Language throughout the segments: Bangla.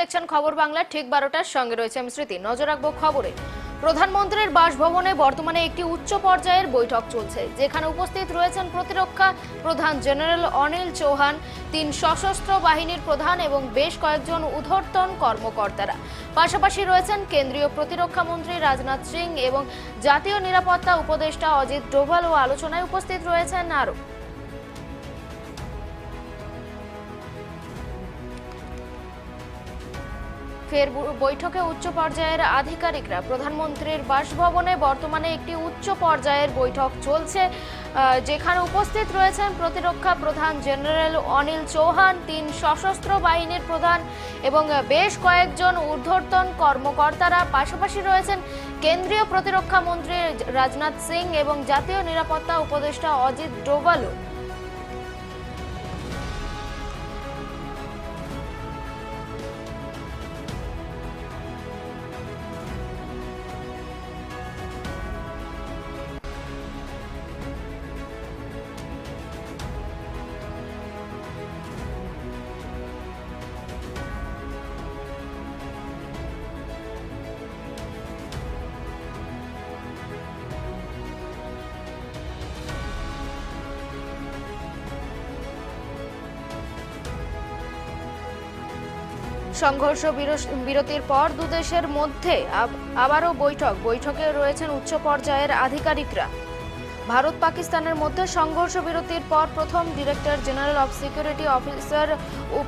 দেখছেন খবর বাংলা, ঠিক বারোটার সঙ্গে রয়েছে আমি স্মৃতি। নজর রাখব খবরে। প্রধানমন্ত্রীর বাসভবনে বর্তমানে একটি উচ্চ পর্যায়ের বৈঠক চলছে, যেখানে উপস্থিত রয়েছেন প্রতিরক্ষা প্রধান জেনারেল অনিল চৌহান, তিন সশস্ত্র বাহিনীর প্রধান এবং বেশ কয়েকজন ঊর্ধ্বতন কর্মকর্তারা। পাশাপাশি রয়েছেন কেন্দ্রীয় প্রতিরক্ষা মন্ত্রী রাজনাথ সিং এবং জাতীয় নিরাপত্তা উপদেষ্টা অজিত ডোভাল ও আলোচনায় উপস্থিত রয়েছেন আরও। ফের বৈঠকে উচ্চ পর্যায়ের আধিকারিকরা প্রধানমন্ত্রীর বাসভবনে বর্তমানে একটি উচ্চ পর্যায়ের বৈঠক চলছে যেখানে উপস্থিত রয়েছেন প্রতিরক্ষা প্রধান জেনারেল অনিল চৌহান, তিন সশস্ত্র বাহিনীর প্রধান এবং বেশ কয়েকজন ঊর্ধ্বতন কর্মকর্তারা। পাশাপাশি রয়েছেন কেন্দ্রীয় প্রতিরক্ষা মন্ত্রী রাজনাথ সিং এবং জাতীয় নিরাপত্তা উপদেষ্টা অজিত ডোভালও। সংঘর্ষ বিরতির পর দু দেশের মধ্যে আবারও বৈঠক। বৈঠকে রয়েছেন উচ্চ পর্যায়ের আধিকারিকরা। ভারত পাকিস্তানের মধ্যে সংঘর্ষ বিরতির পর প্রথম director general of security officer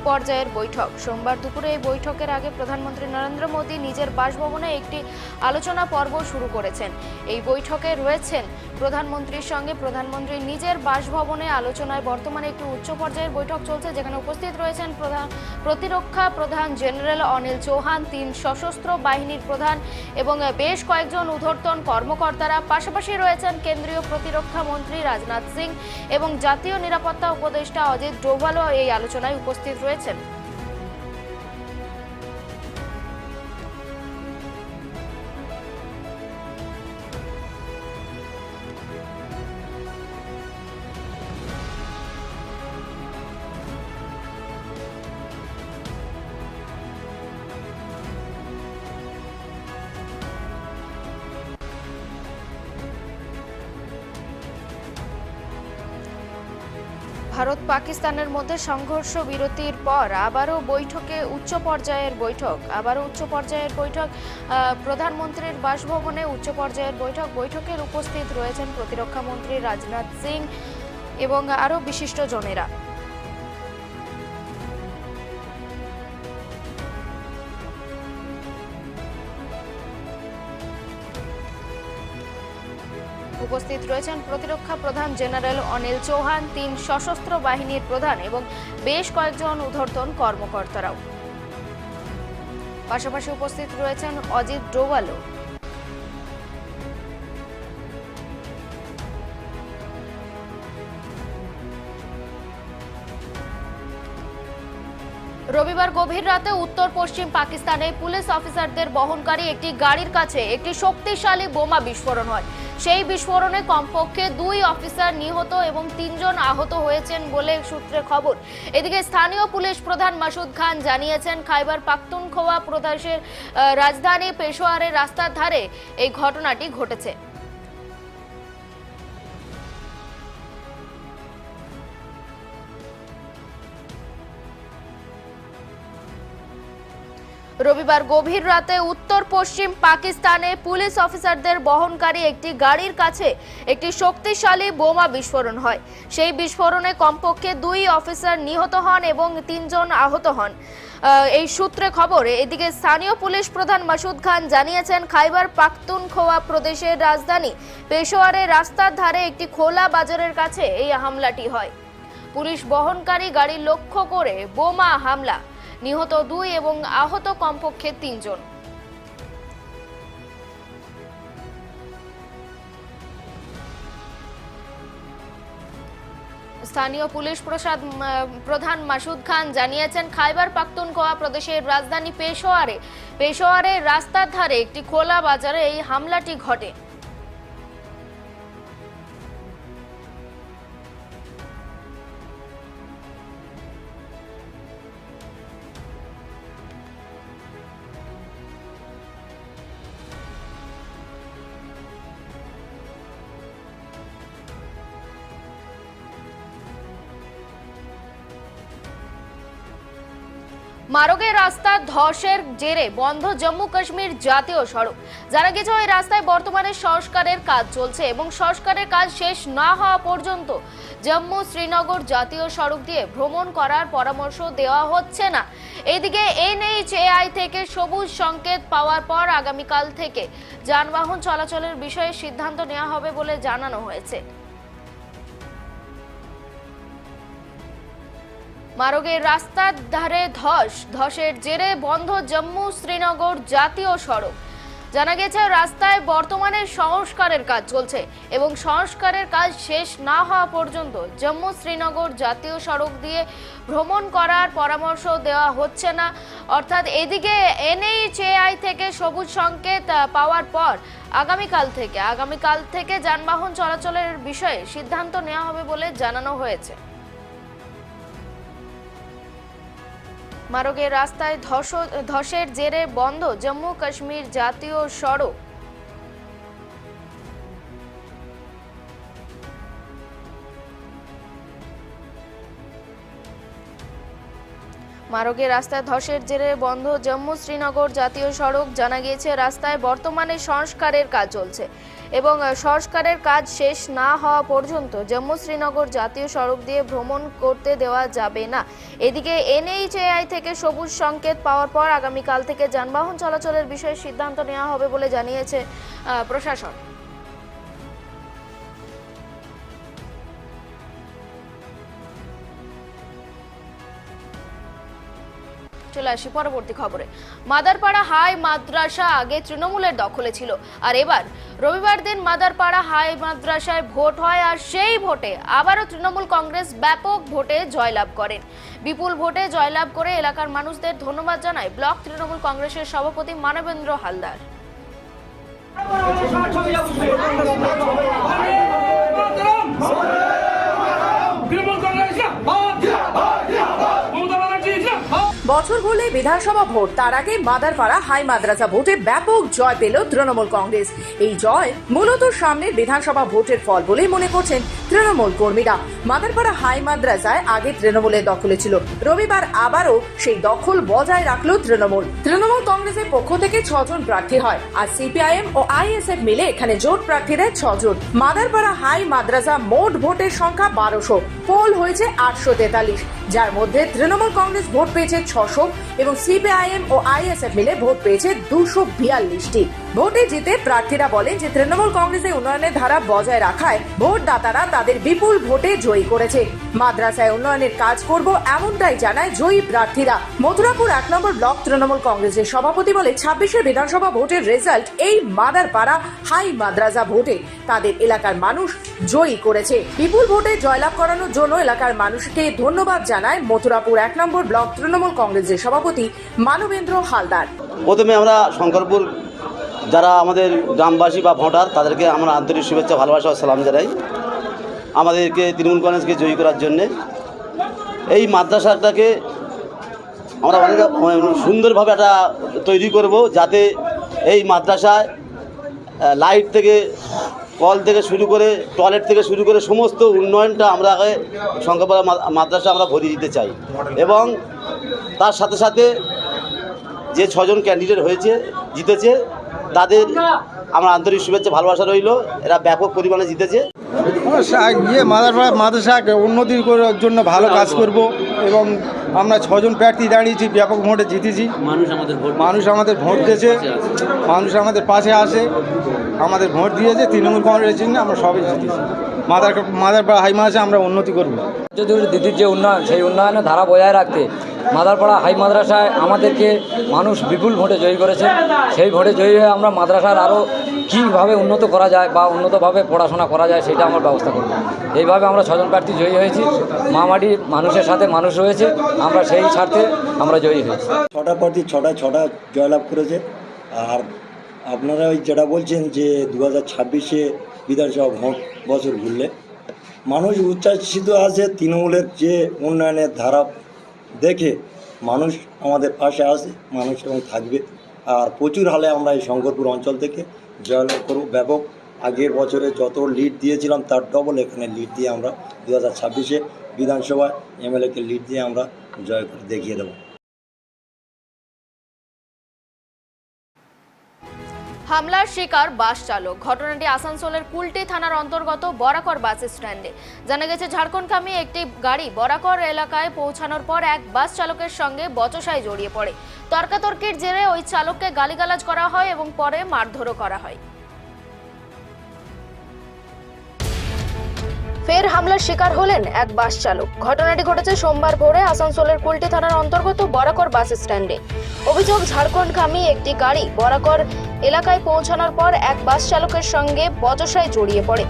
পর্যায়ের বৈঠক। সোমবার দুপুরে এই বৈঠকের আগে প্রধানমন্ত্রী নরেন্দ্র মোদী নিজের বাসভবনে একটি আলোচনা পর্ব শুরু করেছেন। এই বৈঠকে রয়েছেন প্রধানমন্ত্রীর সঙ্গে প্রধানমন্ত্রী নিজের বাসভবনে আলোচনায় বর্তমানে একটি উচ্চ পর্যায়ের বৈঠক চলছে, যেখানে উপস্থিত রয়েছেন প্রধান প্রতিরক্ষা প্রধান জেনারেল অনিল চৌহান, তিন সশস্ত্র বাহিনীর প্রধান এবং বেশ কয়েকজন ঊর্ধ্বতন কর্মকর্তারা। পাশাপাশি রয়েছেন কেন্দ্রীয় প্রতিরক্ষা মন্ত্রী রাজনাথ সিং এবং জাতীয় নিরাপত্তা উপদেষ্টা অজিত ডোভালও এই আলোচনায় উপস্থিত রয়েছেন ভারত পাকিস্তানের মধ্যে সংঘর্ষ বিরতির পর আবারও বৈঠকে উচ্চ পর্যায়ের বৈঠক, আবারও উচ্চ পর্যায়ের বৈঠক প্রধানমন্ত্রীর বাসভবনে উচ্চ পর্যায়ের বৈঠক, বৈঠকের উপস্থিত রয়েছেন প্রতিরক্ষা মন্ত্রী রাজনাথ সিং এবং আরও বিশিষ্ট উপস্থিত রয়েছেন প্রতিরক্ষা প্রধান জেনারেল অনিল চৌহান, তিন সশস্ত্র বাহিনীর প্রধান এবং বেশ কয়েকজন ঊর্ধ্বতন কর্মকর্তারাও। পাশাপাশি উপস্থিত রয়েছেন অজিত ডোভালও। রবিবার গভীর রাতে উত্তর পশ্চিম পাকিস্তানে পুলিশ অফিসারদের বহনকারী একটি গাড়ির কাছে একটি শক্তিশালী বোমা বিস্ফোরণ হয়। সেই বিস্ফোরণে কমপক্ষে দুই অফিসার নিহত এবং তিনজন আহত হয়েছেন বলে সূত্রে খবর। এদিকে স্থানীয় পুলিশ প্রধান মাসুদ খান জানিয়েছেন, খাইবার পাখতুনখোয়া প্রদেশের রাজধানী পেশোয়ারের রাস্তার ধারে এই ঘটনাটি ঘটেছে। রবিবার গভীর রাতে উত্তর পশ্চিম পাকিস্তানে পুলিশ অফিসারদের বহনকারী একটি গাড়ির কাছে একটি শক্তিশালী বোমা বিস্ফোরণ হয়। সেই বিস্ফোরণে কমপক্ষে দুই অফিসার নিহত হন এবং তিনজন আহত হন। এই সূত্রে খবর, এদিকে স্থানীয় পুলিশ প্রধান মাসুদ খান জানিয়েছেন, খাইবার পাখতুনখোয়া প্রদেশের রাজধানী পেশোয়ারে রাস্তার ধারে একটি খোলা বাজারের কাছে এই হামলাটি হয়। পুলিশ বহনকারী গাড়ি লক্ষ্য করে বোমা হামলা নিহত দুই এবং আহত কমপক্ষে তিনজন। স্থানীয় পুলিশ প্রসাদ প্রধান মাসুদ খান জানিয়েছেন, খাইবার পাখতুনখোয়া প্রদেশের রাজধানী পেশোয়ারে। পেশোয়ারে রাস্তার ধারে একটি খোলা বাজারে এই হামলাটি ঘটে। মারগে রাস্তা ধসের জেরে বন্ধ জম্মু কাশ্মীর জাতীয় সড়ক। জানা গেছে ওই রাস্তায় বর্তমানে সংস্কারের কাজ চলছে এবং সংস্কারের কাজ শেষ না হওয়া পর্যন্ত জম্মু শ্রীনগর জাতীয় সড়ক দিয়ে ভ্রমণ করার পরামর্শ দেওয়া হচ্ছে না। এদিকে এনএইচএআই থেকে সবুজ সংকেত পাওয়ার পর আগামীকাল থেকে যানবাহন চলাচলের বিষয়ে সিদ্ধান্ত নেওয়া হবে বলে জানানো হয়েছে। মারগের রাস্তার ধারে ধস, ধসের জেরে বন্ধ জম্মু শ্রীনগর জাতীয় সড়ক। জানা গেছে, রাস্তায় বর্তমানে সংস্কারের কাজ চলছে এবং সংস্কারের কাজ শেষ না হওয়া পর্যন্ত জম্মু শ্রীনগর জাতীয় সড়ক দিয়ে ভ্রমণ করার পরামর্শ দেওয়া হচ্ছে না। অর্থাৎ এদিকে এনএইচএআই থেকে সবুজ সংকেত পাওয়ার পর আগামীকাল থেকে আগামীকাল থেকে যানবাহন চলাচলের বিষয়ে সিদ্ধান্ত নেওয়া হবে বলে জানানো হয়েছে। মারগের রাস্তায় ধস, ধসের জেরে বন্ধ জম্মু কাশ্মীর জাতীয় সড়ক। মারগের রাস্তায় ধসের জেরে বন্ধ জম্মু শ্রীনগর জাতীয় সড়ক। জানা গিয়েছে, রাস্তায় বর্তমানে সংস্কারের কাজ চলছে। এবং সংস্কারের কাজ শেষ না হওয়া পর্যন্ত জম্মু শ্রীনগর জাতীয় সড়ক দিয়ে ভ্রমণ করতে দেওয়া যাবে না। এদিকে এনএইচএআই থেকে সবুজ সংকেত পাওয়ার পর আগামীকাল থেকে যানবাহন চলাচলের বিষয়ে সিদ্ধান্ত নেওয়া হবে বলে জানিয়েছে প্রশাসন। চলে আসি পরবর্তী খবরে। মাদারপাড়া হাই মাদ্রাসা আগে তৃণমূলের দখলে ছিল। আর এবার রবিবার দিন মাদারপাড়া হাই মাদ্রাসায় ভোট হয় আর সেই ভোটে আবারও তৃণমূল কংগ্রেস ব্যাপক ভোটে জয়লাভ করেন। বিপুল ভোটে জয়লাভ করে এলাকার মানুষদের ধন্যবাদ জানায় ব্লক তৃণমূল কংগ্রেসের সভাপতি মানবেন্দ্র হালদার তৃণমূল কংগ্রেস মমতা ব্যানার্জি বছর হলে বিধানসভা ভোট, তার আগে মাদারপাড়া হাই মাদ্রাসা ভোটে ব্যাপক জয় পেল তৃণমূল কংগ্রেস। এই জয় মূলত সামনের বিধানসভা ভোটের ফল বলেই মনে করছেন তৃণমূল কর্মীরা। মাদারপাড়া হাই মাদ্রাসায় আগে তৃণমূলের দখলে ছিল। রবিবার আবারও সেই দখল বজায় রাখল তৃণমূল। তৃণমূল কংগ্রেসের পক্ষ থেকে ছজন প্রার্থী হয় আর সিপিআইএম ও আইএসএফ মিলে এখানে জোট প্রার্থী দেয় ছজন। মাদারপাড়া হাই মাদ্রাসা মোট ভোটের সংখ্যা বারোশো। পোল হয়েছে আটশো তেতাল্লিশ। যার মধ্যে তৃণমূল কংগ্রেস ভোট পেয়েছে ছশো এবং সিপিআইএম ও আইএসএফ মিলে ভোট পেয়েছে দুশো বিয়াল্লিশটি। ভোটে জিতে প্রার্থীরা বলেন যে তৃণমূল কংগ্রেসের উন্নয়নের ধারা বজায় রাখায় ভোটদাতারা তাদের বিপুল ভোটে জয়ী করেছে। মাদ্রাসায় উন্নয়নের কাজ করব এমনটাই জানায় জয়ী প্রার্থীরা। মথুরাপুর এক নম্বর ব্লক তৃণমূল কংগ্রেসের সভাপতি বলে ছাব্বিশের বিধানসভা ভোটের রেজাল্ট এই মাদারপাড়া হাই মাদ্রাসা ভোটে। তাদের এলাকার মানুষ জয়ী করেছে। বিপুল ভোটে জয়লাভ করানোর জন্য এলাকার মানুষকে ধন্যবাদ জানায় মথুরাপুর এক নম্বর ব্লক তৃণমূল কংগ্রেসের সভাপতি মানবেন্দ্র হালদার। প্রথমে আমরা শঙ্করপুর যারা আমাদের গ্রামবাসী বা ভোটার, তাদেরকে আমরা আন্তরিক শুভেচ্ছা, ভালোবাসা ও সালাম জানাই। আমাদেরকে তৃণমূল কংগ্রেসকে জয়ী করার জন্যে। এই মাদ্রাসাটাকে আমরা অনেক সুন্দরভাবে একটা তৈরি করব যাতে এই মাদ্রাসায় লাইট থেকে, কল থেকে শুরু করে, টয়লেট থেকে শুরু করে সমস্ত উন্নয়নটা আমরা আগে শঙ্করপাড়া মাদ্রাসা আমরা ভরিয়ে দিতে চাই। এবং তার সাথে সাথে যে ছজন ক্যান্ডিডেট হয়েছে, জিতেছে, তাদের আমার আন্তরিক শুভেচ্ছা, ভালোবাসা রইল। এরা ব্যাপক পরিমাণে জিতেছে। ইয়ে মাদ্রাসা মাদ্রাসাকে উন্নতির করার জন্য ভালো কাজ করব এবং আমরা ছজন প্রার্থী দাঁড়িয়েছি ব্যাপক ভোটে জিতেছি। মানুষ আমাদের ভোট মানুষ আমাদের ভোট দিয়েছে। মানুষ আমাদের পাশে আসে আমাদের ভোট দিয়েছে তৃণমূল কংগ্রেসের জন্য আমরা সবাই জিতেছি। মাদার মাদারপাড়া হাই মাসে আমরা উন্নতি করব। দিদির যে উন্নয়ন, সেই উন্নয়নের ধারা বজায় রাখতে মাদারপাড়া হাই মাদ্রাসায় আমাদেরকে মানুষ বিপুল ভোটে জয়ী করেছে। সেই ভোটে জয়ী হয়ে আমরা মাদ্রাসার আরও কীভাবে উন্নত করা যায় বা উন্নতভাবে পড়াশোনা করা যায় সেটা আমরা ব্যবস্থা করব। এইভাবে আমরা ছজন প্রার্থী জয়ী হয়েছি। মামাটি মানুষের সাথে মানুষ রয়েছে। আমরা সেই স্বার্থে আমরা জয়ী হয়েছি। ছটা প্রার্থী ছটা ছটা জয়লাভ করেছে। আর আপনারা ওই যেটা বলছেন যে দু হাজার ছাব্বিশে বিধানসভা বছর ঘুরলে মানুষ উচ্ছ্বাসিত আছে, তৃণমূলের যে উন্নয়নের ধারা দেখে মানুষ আমাদের পাশে আসে মানুষ এবং থাকবে। আর প্রচুর হালে আমরা এই শঙ্করপুর অঞ্চল থেকে জয়লাভ করব। ব্যাপক আগের বছরে যত লিড দিয়েছিলাম, তার ডবল এখানে লিড দিয়ে আমরা দু হাজার ছাব্বিশে বিধানসভায় এমএলএকে লিড দিয়ে আমরা জয় করে দেখিয়ে দেবো। হামলার শিকার বাস চালক। ঘটনাটি আসানসোলের কুলটি থানার অন্তর্গত বরাকর বাস স্ট্যান্ডে। জানা গেছে ঝাড়খণ্ডকামী একটি গাড়ি বরাকর এলাকায় পৌঁছানোর পর এক বাস চালকের সঙ্গে বচসায় জড়িয়ে পড়ে। তর্কাতর্কির জেরে ওই চালককে গালিগালাজ করা হয় এবং পরে মারধরও করা হয়। ফের হামলার শিকার হলেন এক বাস চালক। ঘটনাটি ঘটেছে সোমবার ভোরে আসানসোলের কুলটি থানার অন্তর্গত বরাকর বাস স্ট্যান্ডে। অভিযোগ, ঝাড়খণ্ডগামী একটি গাড়ি বরাকর এলাকায় পৌঁছানোর পর এক বাস চালকের সঙ্গে বচসায় জড়িয়ে পড়ে।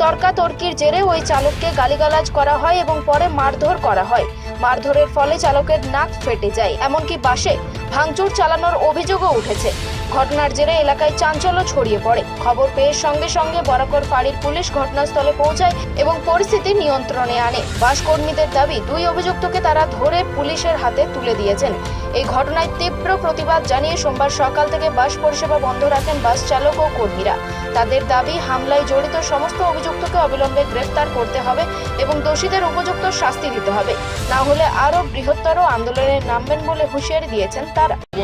তর্কাতর্কির জেরে ওই চালককে গালিগালাজ করা হয় এবং পরে মারধর করা হয়। মারধরের ফলে চালকের নাক ফেটে যায়। এমনকি বাসে ভাঙচুর চালানোর অভিযোগও উঠেছে। ঘটনার জেরে এলাকায় চাঞ্চল্য ছড়িয়ে পড়ে। খবর পেয়ে সঙ্গে সঙ্গে বরাকর ফাঁড়ির পুলিশ ঘটনাস্থলে পৌঁছায় এবং পরিস্থিতি নিয়ন্ত্রণে আনে। বাস কর্মীদের দাবি, দুই অভিযুক্তকে তারা ধরে পুলিশের হাতে তুলে দিয়েছেন। এই ঘটনায় তীব্র প্রতিবাদ জানিয়ে সোমবার সকাল থেকে বাস পরিষেবা বন্ধ রাখেন বাস চালক ও কর্মীরা। তাদের দাবি, হামলায় জড়িত সমস্ত অভিযুক্তকে অবিলম্বে গ্রেফতার করতে হবে এবং দোষীদের উপযুক্ত শাস্তি দিতে হবে। না হলে আরও বৃহত্তর আন্দোলনে নামবেন বলে হুঁশিয়ারি দিয়েছেন তারা।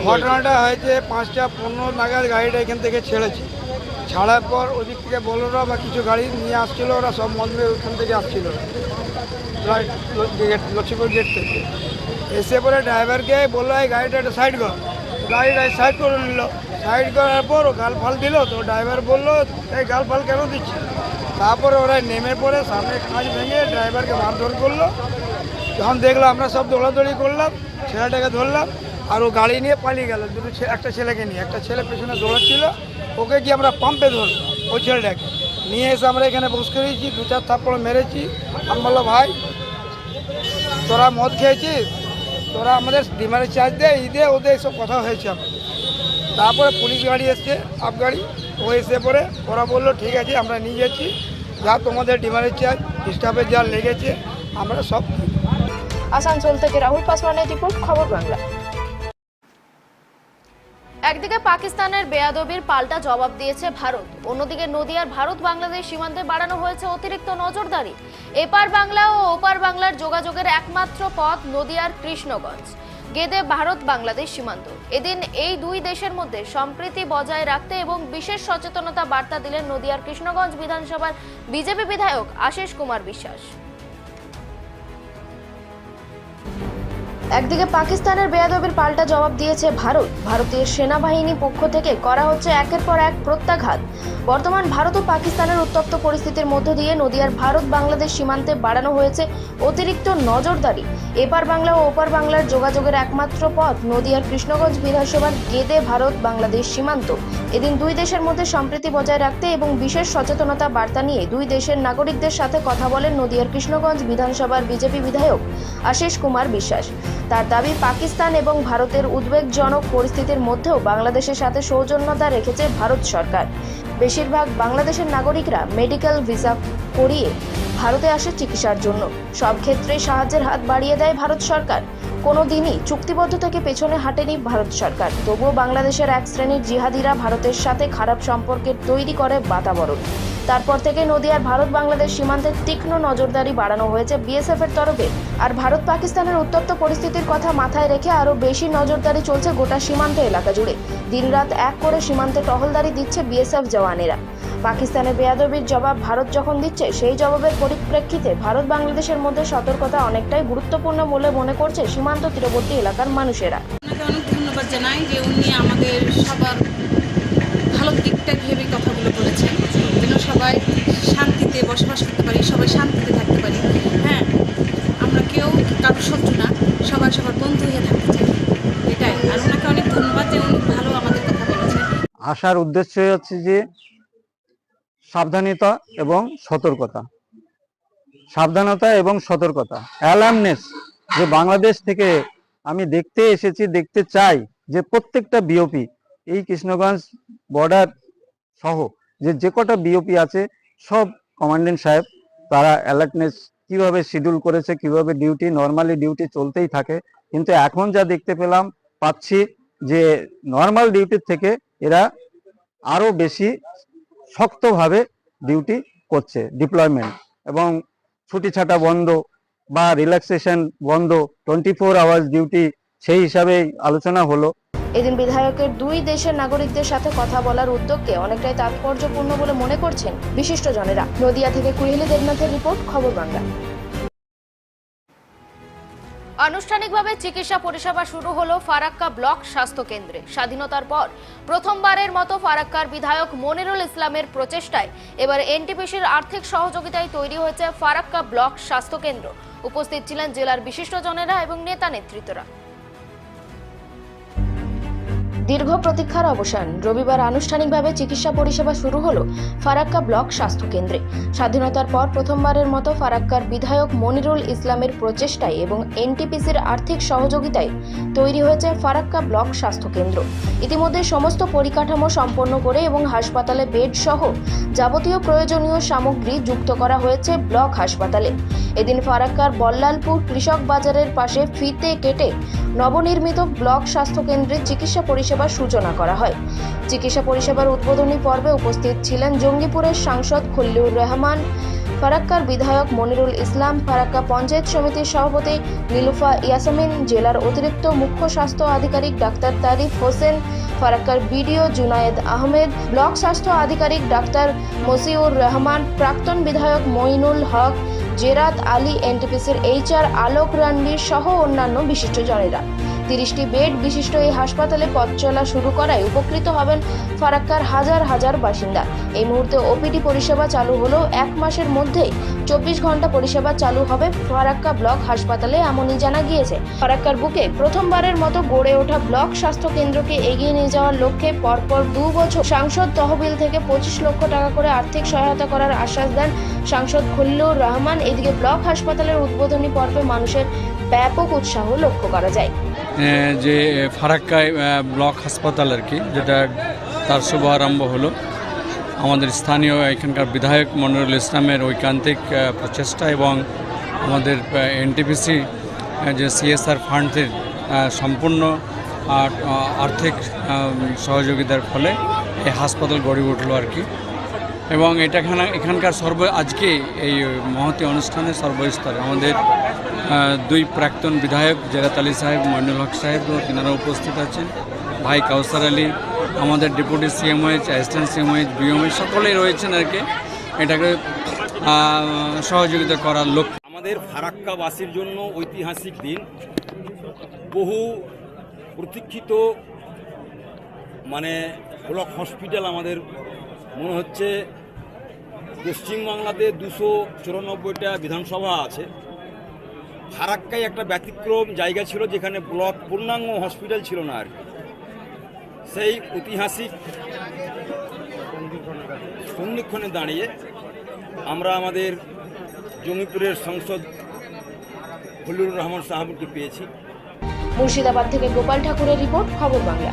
ঘটনাটা হয়েছে পাঁচটা পনেরো নাগাদ গাড়িটা এখান থেকে ছেড়েছে। ছাড়ার পর ওদিক থেকে বলোরা বা কিছু গাড়ি নিয়ে আসছিল, ওরা সব মন্দিরে ওখান থেকে আসছিল। লক্ষ্মীপুর গেট থেকে। এসে পরে ড্রাইভারকে বলল, এই গাড়িটা একটা সাইড কর। গাড়িটা সাইড করে নিল। সাইড করার পর ও গাল ফাল দিল, তো ড্রাইভার বলল, এই গাল ফাল কেন দিচ্ছে তারপরে ওরা নেমে পড়ে সামনে কাঁচ ভেঙে ড্রাইভারকে মারধর করল। যখন দেখল আমরা সব দৌড়াদৌড়ি করলাম, ছেলেটাকে ধরলাম আর ও গাড়ি নিয়ে পালিয়ে গেল। দুটো একটা ছেলেকে নিয়ে। একটা ছেলে পেছনে দৌড়াচ্ছিল। ওকে গিয়ে আমরা পাম্পে ধরলাম, ওই ছেলেটাকে। নিয়ে এসে আমরা এখানে বস করেছি দু চার থাপ্পড় মেরেছি। আমি বলল ভাই, তোরা মদ খেয়েছিস? তোরা আমাদের ডিমারের চার্জ দে, ই দে ওদের এসব কথা হয়েছে তারপরে পুলিশ গাড়ি এসছে, আপ গাড়ি। ও এসে পরে, ওরা বলল, ঠিক আছে, আমরা নিয়ে যাচ্ছি। যা তোমাদের ডিমারের চার্জ স্টাফের যা লেগেছে, আমরা সব আসানসোল থেকে রাহুল পাসওয়ানের রিপোর্ট, খবর বাংলা। একদিকে পাকিস্তানের বেয়াদবির পাল্টা জবাব দিয়েছে ভারত, অন্যদিকে নদিয়ার ভারত বাংলাদেশ সীমান্তে বাড়ানো হয়েছে অতিরিক্ত নজরদারি। এপার বাংলা ও ওপার বাংলার যোগাযোগের একমাত্র পথ নদিয়ার কৃষ্ণগঞ্জ। গেদে ভারত বাংলাদেশ সীমান্ত। এদিন এই দুই দেশের মধ্যে সম্প্রীতি বজায় রাখতে এবং বিশেষ সচেতনতা বার্তা দিলেন নদিয়ার কৃষ্ণগঞ্জ বিধানসভার বিজেপি বিধায়ক আশিস কুমার বিশ্বাস। একদিকে পাকিস্তানের বেয়াদবির পাল্টা জবাব দিয়েছে ভারত। ভারতীয় সেনাবাহিনী পক্ষ থেকে করা হচ্ছে একের পর এক প্রত্যাঘাত। বর্তমান ভারত ও পাকিস্তানের উত্তপ্ত পরিস্থিতির মধ্য দিয়ে নদিয়ার ভারত বাংলাদেশ সীমান্তে বাড়ানো হয়েছে অতিরিক্ত নজরদারি। এপার বাংলা ও ওপার বাংলার যোগাযোগের একমাত্র পথ নদিয়ার কৃষ্ণগঞ্জ বিধানসভার গেদে ভারত বাংলাদেশ সীমান্ত। এদিন দুই দেশের মধ্যে সম্প্রীতি বজায় রাখতে এবং বিশেষ সচেতনতা বার্তা নিয়ে দুই দেশের নাগরিকদের সাথে কথা বলেন নদিয়ার কৃষ্ণগঞ্জ বিধানসভার বিজেপি বিধায়ক আশিস কুমার বিশ্বাস। তার দাবি, পাকিস্তান এবং ভারতের উদ্বেগজনক পরিস্থিতির মধ্যেও বাংলাদেশের সাথে সৌজন্যতা রেখেছে ভারত সরকার। বেশিরভাগ বাংলাদেশের নাগরিকরা মেডিকেল ভিসা করিয়ে ভারতে আসে চিকিৎসার জন্য। সব ক্ষেত্রে সাহায্যের হাত বাড়িয়ে দেয় ভারত সরকার। কোনো দিনই চুক্তিবদ্ধ থেকে পেছনে হাঁটেনি ভারত সরকার। তবুও বাংলাদেশের এক শ্রেণির জিহাদিরা ভারতের সাথে খারাপ সম্পর্কের তৈরি করে বাতাবরণ। তারপর থেকে নদিয়ার ভারত বাংলাদেশ সীমান্তে তীক্ষ্ণ নজরদারি বাড়ানো হয়েছে বিএসএফ এর তরফে। আর ভারত পাকিস্তানের উত্তপ্ত পরিস্থিতির কথা মাথায় রেখে আরও বেশি নজরদারি চলছে গোটা সীমান্ত এলাকা জুড়ে। দিনরাত এক করে সীমান্তে টহলদারি দিচ্ছে বিএসএফ জওয়ানেরা। পাকিস্তানের বেয়াদবির জবাব ভারত যখন দিচ্ছে, সেই জবাবের পরিপ্রেক্ষিতে ভারত বাংলাদেশের মধ্যে সতর্কতা অনেকটাই গুরুত্বপূর্ণ বলে মনে করছে সীমান্ত তীরবর্তী এলাকার মানুষেরা। জানাই যে উনি আমাদের সবার ভালো দিকটা ভেবে কথাগুলো বলেছেন। সবাই শান্তিতে বসবাস করতে পারি, সবাই শান্তিতে থাকতে পারি। হ্যাঁ আমরা কেউ কারোর শত্রু না সবাই সবার বন্ধু হয়ে থাকতে চাই। এটাই। আর ওনাকে অনেক ধন্যবাদ যে উনি ভালো আমাদের কথা বলেছেন। আসার উদ্দেশ্য হচ্ছে যে সাবধানতা এবং সতর্কতা। সাবধানতা এবং সতর্কতা। অ্যালার্মনেস যে বাংলাদেশ থেকে আমি দেখতে এসেছি, দেখতে চাই যে প্রত্যেকটা বিওপি এই কৃষ্ণগঞ্জ বর্ডার সহ যে যে কটা বিওপি আছে, সব কমান্ডেন্ট সাহেব, তারা অ্যালার্টনেস কীভাবে শিডিউল করেছে, কীভাবে ডিউটি নর্মালি ডিউটি চলতেই থাকে। কিন্তু এখন যা দেখতে পেলাম, পাচ্ছি যে নর্মাল ডিউটির থেকে এরা আরও বেশি শক্তভাবে ডিউটি করছে ডিপ্লয়মেন্ট এবং ছুটি ছাটা বন্ধ বা রিল্যাক্সেশন বন্ধ টোয়েন্টি ফোর আওয়ার্স ডিউটি সেই হিসাবে আলোচনা হলো। এদিন বিধায়কের দুই দেশের নাগরিকদের সাথে কথা বলার উদ্যোগকে অনেকটাই তাৎপর্যপূর্ণ বলে মনে করছেন বিশিষ্টজনেরা। নদিয়া থেকে কুহেলি দেবনাথের রিপোর্ট, খবর বাংলা। আনুষ্ঠানিকভাবে চিকিৎসা পরিষেবা শুরু হলো ফারাক্কা ব্লক স্বাস্থ্য কেন্দ্রে। স্বাধীনতার পর প্রথমবারের মতো ফারাক্কার বিধায়ক মনিরুল ইসলামের প্রচেষ্টায় এবার এনটিপিসির আর্থিক সহযোগিতায় তৈরি হয়েছে ফারাক্কা ব্লক স্বাস্থ্য কেন্দ্র। উপস্থিত ছিলেন জেলার বিশিষ্টজনেরা এবং নেতা নেতৃত্বরা দীর্ঘ প্রতীক্ষার অবসান। রবিবার আনুষ্ঠানিকভাবে চিকিৎসা পরিষেবা শুরু হলো ফারাক্কা ব্লক স্বাস্থ্য কেন্দ্রে। স্বাধীনতার পর প্রথমবারের মতো ফারাক্কার বিধায়ক মনিরুল ইসলামের প্রচেষ্টায় এবং এনটিপিসির আর্থিক সহযোগিতায় তৈরি হয়েছে ফারাক্কা ব্লক স্বাস্থ্য কেন্দ্র। ইতিমধ্যে সমস্ত পরিকাঠামো সম্পন্ন করে এবং হাসপাতালে বেড সহ যাবতীয় প্রয়োজনীয় সামগ্রী যুক্ত করা হয়েছে ব্লক হাসপাতালে। এদিন ফারাক্কার বল্লালপুর কৃষক বাজারের পাশে ফিতে কেটে নবনির্মিত ব্লক স্বাস্থ্য কেন্দ্রের চিকিৎসা পরিষেবার সূচনা করা হয়। চিকিৎসা পরিষেবার উদ্বোধনী পর্বে উপস্থিত ছিলেন জঙ্গিপুরের সাংসদ খল্লিউর রহমান, ফারাক্কার বিধায়ক মনিরুল ইসলাম, ফারাক্কা পঞ্চায়েত সমিতির সভাপতি নীলুফা ইয়াসমিন, জেলার অতিরিক্ত মুখ্য স্বাস্থ্য আধিকারিক ডাক্তার তারিফ হোসেন, ফারাক্কার বিডিও জুনায়েদ আহমেদ, ব্লক স্বাস্থ্য আধিকারিক ডাক্তার মসিউর রহমান, প্রাক্তন বিধায়ক মইনুল হক, জেরাত আলী এনটিপিসির এইচআর আলোক রান্ডির সহ অন্যান্য বিশিষ্টজনেরা। তিরিশটি বেড বিশিষ্ট এই হাসপাতালে পথ চলা শুরু করায় উপকৃত হবেন ফারাক্কার হাজার হাজার বাসিন্দা। এই মুহূর্তে ওপিডি পরিষেবা চালু হলেও এক মাসের মধ্যেই চব্বিশ ঘণ্টা পরিষেবা চালু হবে ফারাক্কা ব্লক হাসপাতালে, এমনই জানা গিয়েছে। ফারাক্কার বুকে প্রথমবারের মতো গড়ে ওঠা ব্লক স্বাস্থ্য কেন্দ্রকে এগিয়ে নিয়ে যাওয়ার লক্ষ্যে পরপর দু বছর সাংসদ তহবিল থেকে পঁচিশ লক্ষ টাকা করে আর্থিক সহায়তা করার আশ্বাস দেন সাংসদ খল্লুর রহমান। এদিকে ব্লক হাসপাতালের উদ্বোধনী পর্বে মানুষের ব্যাপক উৎসাহ লক্ষ্য করা যায়। যে ফারাক্কায় ব্লক হাসপাতাল আর কি, যেটা তার শুভ আরম্ভ হলো। আমাদের স্থানীয় এখানকার বিধায়ক মনিরুল ইসলামের ঐকান্তিক প্রচেষ্টা এবং আমাদের এনটিপিসি যে সিএসআর ফান্ডের সম্পূর্ণ আর্থিক সহযোগিতার ফলে এই হাসপাতাল গড়ে উঠল আর কি। এবং এটা এখানকার সর্ব আজকে এই মহতি অনুষ্ঠানে সর্বস্তরে আমাদের দুই প্রাক্তন বিধায়ক জেরাত আলী সাহেব, মইনুল হক সাহেব তিনারা উপস্থিত আছেন। ভাই কাউসার আলী, আমাদের deputy CMOH, assistant CMOH BMH সকলেই রয়েছেন আর কি। এটাকে সহযোগিতা করার লক্ষ্য আমাদের ফারাক্কাবাসীর জন্য ঐতিহাসিক দিন। বহু প্রতীক্ষিত মানে ব্লক হসপিটাল আমাদের মনে হচ্ছে পশ্চিমবাংলাতে দুশো চুরানব্বইটা বিধানসভা আছে। ফারাক্কায় একটা ব্যতিক্রম জায়গা ছিল যেখানে ব্লক পূর্ণাঙ্গ হসপিটাল ছিল না আর সেই ঐতিহাসিক সন্ধিক্ষণে দাঁড়িয়ে আমরা আমাদের জমিপুরের সংসদ হলুর রহমান সাহাবুকে পেয়েছি। মুর্শিদাবাদ থেকে গোপাল ঠাকুরের রিপোর্ট, খবর বাংলা।